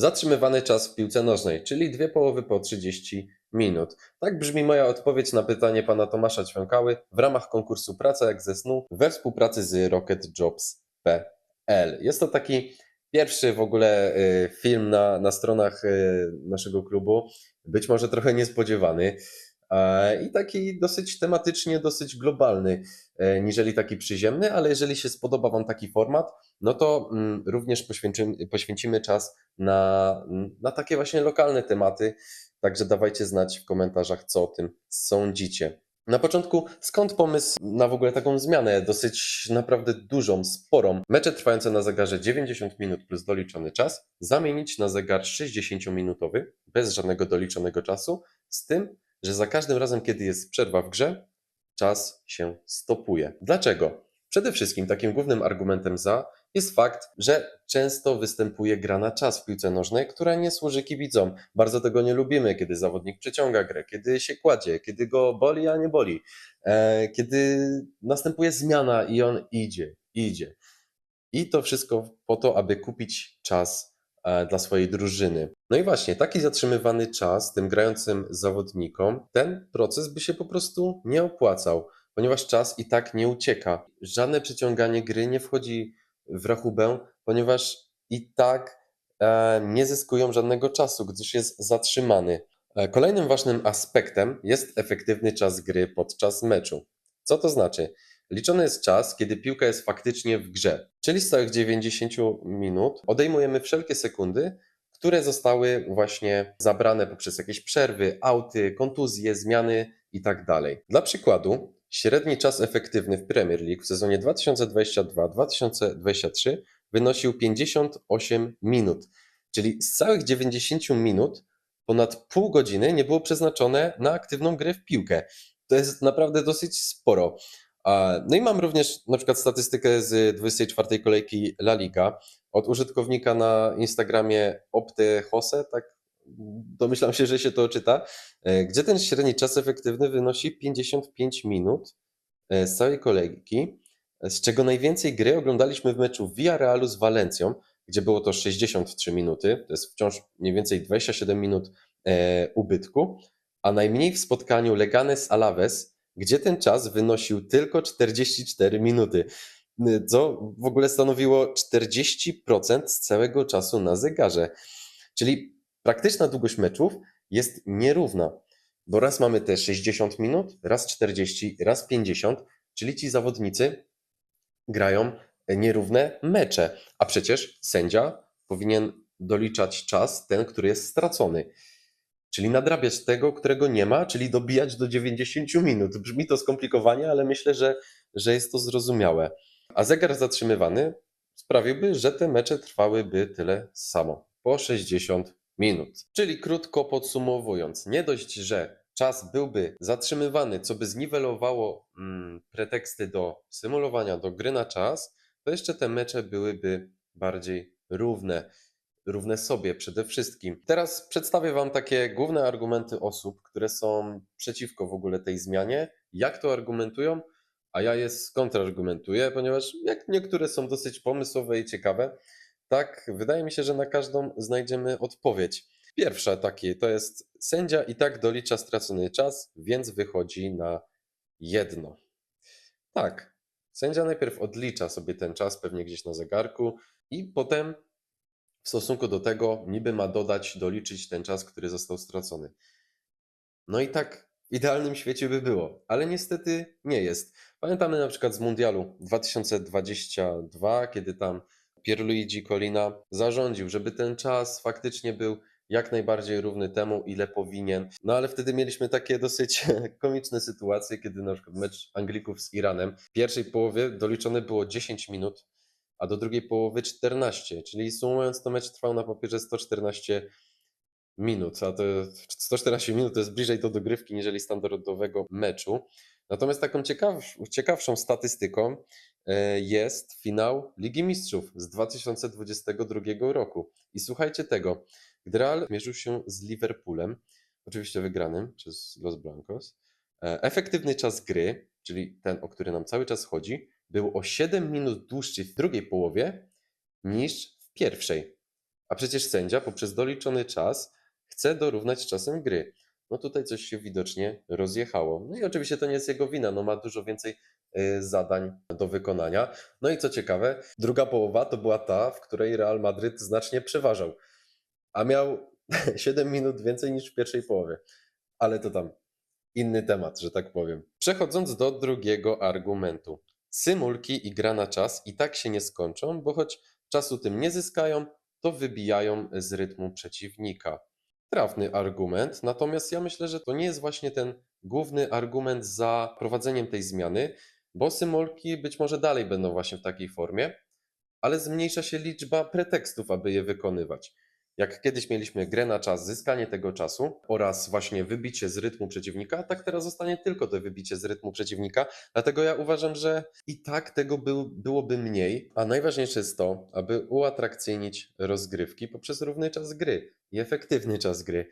Zatrzymywany czas w piłce nożnej, czyli dwie połowy po 30 minut. Tak brzmi moja odpowiedź na pytanie pana Tomasza Ćwiąkały w ramach konkursu Praca jak ze snu we współpracy z rocketjobs.pl. Jest to taki pierwszy w ogóle y, film na, na stronach y, naszego klubu, być może trochę niespodziewany i taki dosyć tematycznie, dosyć globalny, e, niżeli taki przyziemny, ale jeżeli się spodoba Wam taki format, no to mm, również poświęcimy, poświęcimy czas na, na takie właśnie lokalne tematy. Także dawajcie znać w komentarzach, co o tym sądzicie. Na początku, skąd pomysł na w ogóle taką zmianę, dosyć naprawdę dużą, sporą? Mecze trwające na zegarze 90 minut plus doliczony czas, zamienić na zegar 60-minutowy, bez żadnego doliczonego czasu, z tym, że za każdym razem, kiedy jest przerwa w grze, czas się stopuje. Dlaczego? Przede wszystkim takim głównym argumentem za jest fakt, że często występuje gra na czas w piłce nożnej, która nie służy kibicom. Bardzo tego nie lubimy, kiedy zawodnik przeciąga grę, kiedy się kładzie, kiedy go boli, a nie boli, e, kiedy następuje zmiana i on idzie, idzie. I to wszystko po to, aby kupić czas dla swojej drużyny. No i właśnie, taki zatrzymywany czas tym grającym zawodnikom, ten proces by się po prostu nie opłacał, ponieważ czas i tak nie ucieka. Żadne przeciąganie gry nie wchodzi w rachubę, ponieważ i tak e, nie zyskują żadnego czasu, gdyż jest zatrzymany. E, Kolejnym ważnym aspektem jest efektywny czas gry podczas meczu. Co to znaczy? Liczony jest czas, kiedy piłka jest faktycznie w grze, czyli z całych 90 minut odejmujemy wszelkie sekundy, które zostały właśnie zabrane poprzez jakieś przerwy, auty, kontuzje, zmiany itd. Dla przykładu, średni czas efektywny w Premier League w sezonie 2022-2023 wynosił 58 minut, czyli z całych 90 minut ponad pół godziny nie było przeznaczone na aktywną grę w piłkę. To jest naprawdę dosyć sporo. No i mam również na przykład statystykę z 24 kolejki La Liga. Od użytkownika na Instagramie Opte Jose, tak domyślam się, że się to czyta, e, gdzie ten średni czas efektywny wynosi 55 minut e, z całej kolejki, e, z czego najwięcej gry oglądaliśmy w meczu Villarrealu z Walencją, gdzie było to 63 minuty, to jest wciąż mniej więcej 27 minut ubytku, a najmniej w spotkaniu Leganes Alaves, gdzie ten czas wynosił tylko 44 minuty, co w ogóle stanowiło 40% z całego czasu na zegarze. Czyli praktyczna długość meczów jest nierówna, bo raz mamy te 60 minut, raz 40, raz 50, czyli ci zawodnicy grają nierówne mecze, a przecież sędzia powinien doliczać czas ten, który jest stracony. Czyli nadrabiać tego, którego nie ma, czyli dobijać do 90 minut. Brzmi to skomplikowanie, ale myślę, że, że jest to zrozumiałe. A zegar zatrzymywany sprawiłby, że te mecze trwałyby tyle samo po 60 minut. Czyli krótko podsumowując, nie dość, że czas byłby zatrzymywany, co by zniwelowało mm, preteksty do symulowania, do gry na czas, to jeszcze te mecze byłyby bardziej równe równe sobie przede wszystkim. Teraz przedstawię Wam takie główne argumenty osób, które są przeciwko w ogóle tej zmianie, jak to argumentują, a ja je skontrargumentuję, ponieważ jak niektóre są dosyć pomysłowe i ciekawe, tak wydaje mi się, że na każdą znajdziemy odpowiedź. Pierwsze takie to jest sędzia i tak dolicza stracony czas, więc wychodzi na jedno. Tak, sędzia najpierw odlicza sobie ten czas pewnie gdzieś na zegarku i potem w stosunku do tego niby ma dodać, doliczyć ten czas, który został stracony. No i tak w idealnym świecie by było, ale niestety nie jest. Pamiętamy na przykład z Mundialu 2022, kiedy tam Pierluigi Colina zarządził, żeby ten czas faktycznie był jak najbardziej równy temu, ile powinien. No ale wtedy mieliśmy takie dosyć komiczne sytuacje, kiedy na przykład mecz Anglików z Iranem w pierwszej połowie doliczone było 10 minut, a do drugiej połowy 14, czyli sumując to mecz trwał na papierze 114 minut, a to 114 minut to jest bliżej do dogrywki niżeli standardowego meczu. Natomiast taką ciekaw, ciekawszą statystyką e, jest finał Ligi Mistrzów z 2022 roku. I słuchajcie tego, gdy Real mierzył się z Liverpoolem, oczywiście wygranym przez Los Blancos, e, efektywny czas gry, czyli ten, o który nam cały czas chodzi, był o 7 minut dłuższy w drugiej połowie niż w pierwszej. A przecież sędzia poprzez doliczony czas chce dorównać czasem gry. No tutaj coś się widocznie rozjechało. No i oczywiście to nie jest jego wina, no ma dużo więcej y, zadań do wykonania. No i co ciekawe, druga połowa to była ta, w której Real Madryt znacznie przeważał, a miał 7 minut więcej niż w pierwszej połowie. Ale to tam inny temat, że tak powiem. Przechodząc do drugiego argumentu. Symulki i gra na czas i tak się nie skończą, bo choć czasu tym nie zyskają, to wybijają z rytmu przeciwnika. Trafny argument, natomiast ja myślę, że to nie jest właśnie ten główny argument za prowadzeniem tej zmiany, bo symulki być może dalej będą właśnie w takiej formie, ale zmniejsza się liczba pretekstów, aby je wykonywać. Jak kiedyś mieliśmy grę na czas, zyskanie tego czasu oraz właśnie wybicie z rytmu przeciwnika, tak teraz zostanie tylko to wybicie z rytmu przeciwnika. Dlatego ja uważam, że i tak tego był, byłoby mniej, a najważniejsze jest to, aby uatrakcyjnić rozgrywki poprzez równy czas gry i efektywny czas gry.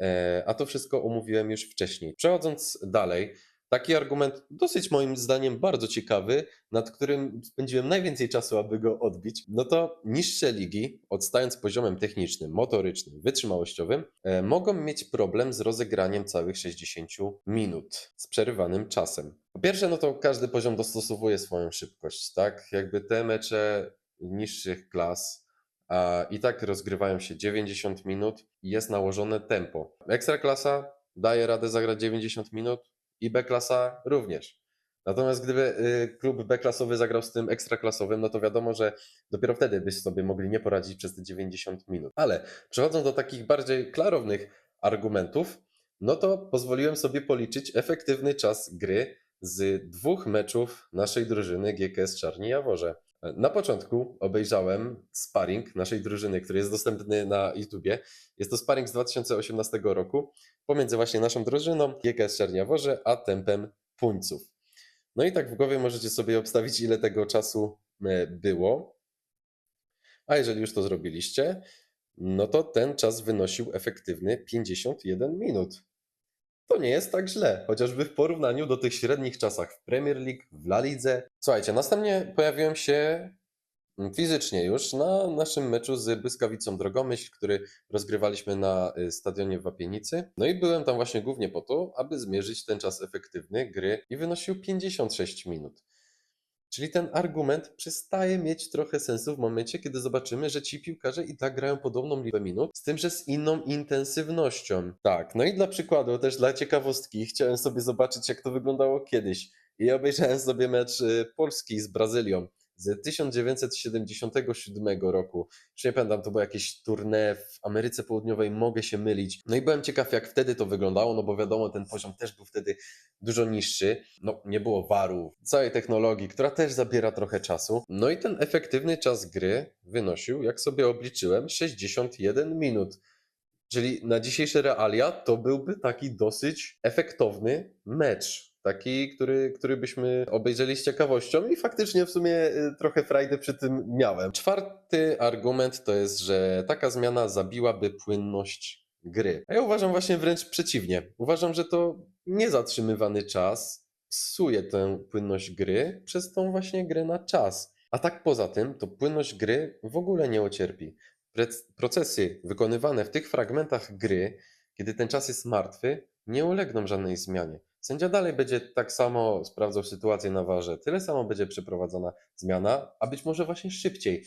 E, A to wszystko omówiłem już wcześniej. Przechodząc dalej, taki argument dosyć moim zdaniem bardzo ciekawy, nad którym spędziłem najwięcej czasu, aby go odbić, no to niższe ligi, odstając poziomem technicznym, motorycznym, wytrzymałościowym, e, mogą mieć problem z rozegraniem całych 60 minut z przerywanym czasem. Po pierwsze, no to każdy poziom dostosowuje swoją szybkość, tak? Jakby te mecze niższych klas a i tak rozgrywają się 90 minut i jest nałożone tempo. Ekstraklasa daje radę zagrać 90 minut i B-klasa również. Natomiast gdyby y, klub B-klasowy zagrał z tym ekstraklasowym, no to wiadomo, że dopiero wtedy byś sobie mogli nie poradzić przez te 90 minut. Ale przechodząc do takich bardziej klarownych argumentów, no to pozwoliłem sobie policzyć efektywny czas gry z dwóch meczów naszej drużyny GKS Czarni Jaworze. Na początku obejrzałem sparring naszej drużyny, który jest dostępny na YouTubie. Jest to sparring z 2018 roku pomiędzy właśnie naszą drużyną GKS Czarniaworze a tempem Puńców. No i tak w głowie możecie sobie obstawić, ile tego czasu e, było. A jeżeli już to zrobiliście, no to ten czas wynosił efektywny 51 minut. To nie jest tak źle, chociażby w porównaniu do tych średnich czasach w Premier League, w La Lidze. Słuchajcie, następnie pojawiłem się fizycznie już na naszym meczu z Błyskawicą Drogomyśl, który rozgrywaliśmy na y, stadionie w Wapienicy. No i byłem tam właśnie głównie po to, aby zmierzyć ten czas efektywny gry i wynosił 56 minut. Czyli ten argument przestaje mieć trochę sensu w momencie, kiedy zobaczymy, że ci piłkarze i tak grają podobną liczbę minut, z tym, że z inną intensywnością. Tak, no i dla przykładu, też dla ciekawostki, chciałem sobie zobaczyć, jak to wyglądało kiedyś. I obejrzałem sobie mecz y, Polski z Brazylią z 1977 roku. Już nie pamiętam, to było jakieś tournée w Ameryce Południowej, mogę się mylić. No i byłem ciekaw, jak wtedy to wyglądało, no bo wiadomo, ten poziom też był wtedy dużo niższy. No, nie było waru, całej technologii, która też zabiera trochę czasu. No i ten efektywny czas gry wynosił, jak sobie obliczyłem, 61 minut. Czyli na dzisiejsze realia to byłby taki dosyć efektowny mecz. Taki, który, który byśmy obejrzeli z ciekawością i faktycznie w sumie y, trochę frajdy przy tym miałem. Czwarty argument to jest, że taka zmiana zabiłaby płynność gry. A ja uważam właśnie wręcz przeciwnie. Uważam, że to niezatrzymywany czas psuje tę płynność gry przez tą właśnie grę na czas. A tak poza tym, to płynność gry w ogóle nie ucierpi. Procesy wykonywane w tych fragmentach gry, kiedy ten czas jest martwy, nie ulegną żadnej zmianie. Sędzia dalej będzie tak samo sprawdzał sytuację na warze, tyle samo będzie przeprowadzona zmiana, a być może właśnie szybciej,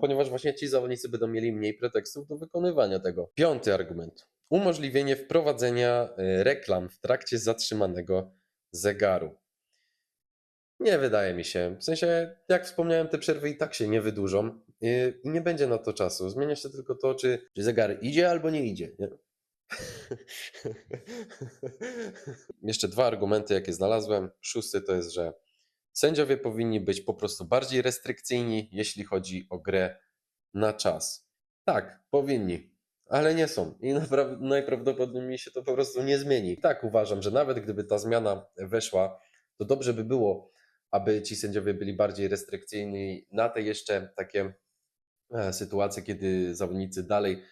ponieważ właśnie ci zawodnicy będą mieli mniej pretekstów do wykonywania tego. Piąty argument. Umożliwienie wprowadzenia e, reklam w trakcie zatrzymanego zegaru. Nie wydaje mi się. W sensie, jak wspomniałem, te przerwy i tak się nie wydłużą yy, i nie będzie na to czasu. Zmienia się tylko to, czy, czy zegar idzie albo nie idzie. Jeszcze dwa argumenty, jakie znalazłem. Szósty to jest, że sędziowie powinni być po prostu bardziej restrykcyjni, jeśli chodzi o grę na czas. Tak, powinni, ale nie są. I najprawdopodobniej się to po prostu nie zmieni. Tak uważam, że nawet gdyby ta zmiana weszła, to dobrze by było, aby ci sędziowie byli bardziej restrykcyjni na te jeszcze takie e, sytuacje, kiedy zawodnicy dalej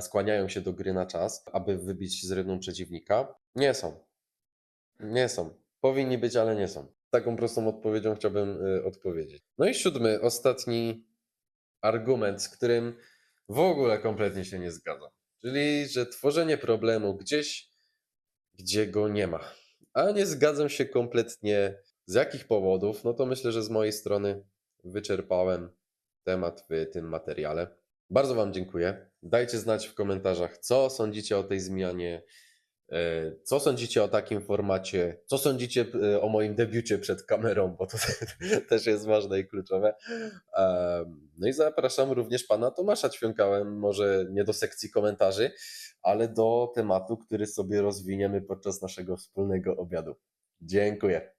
skłaniają się do gry na czas, aby wybić z rytmu przeciwnika. Nie są. Nie są. Powinni być, ale nie są. Taką prostą odpowiedzią chciałbym y, odpowiedzieć. No i siódmy, ostatni argument, z którym w ogóle kompletnie się nie zgadzam. Czyli, że tworzenie problemu gdzieś, gdzie go nie ma. A nie zgadzam się kompletnie z jakich powodów, no to myślę, że z mojej strony wyczerpałem temat w tym materiale. Bardzo Wam dziękuję. Dajcie znać w komentarzach, co sądzicie o tej zmianie, e, co sądzicie o takim formacie, co sądzicie e, o moim debiucie przed kamerą, bo to też jest ważne i kluczowe. Em, No i zapraszam również Pana Tomasza Ćwiąkałę, może nie do sekcji komentarzy, ale do tematu, który sobie rozwiniemy podczas naszego wspólnego obiadu. Dziękuję.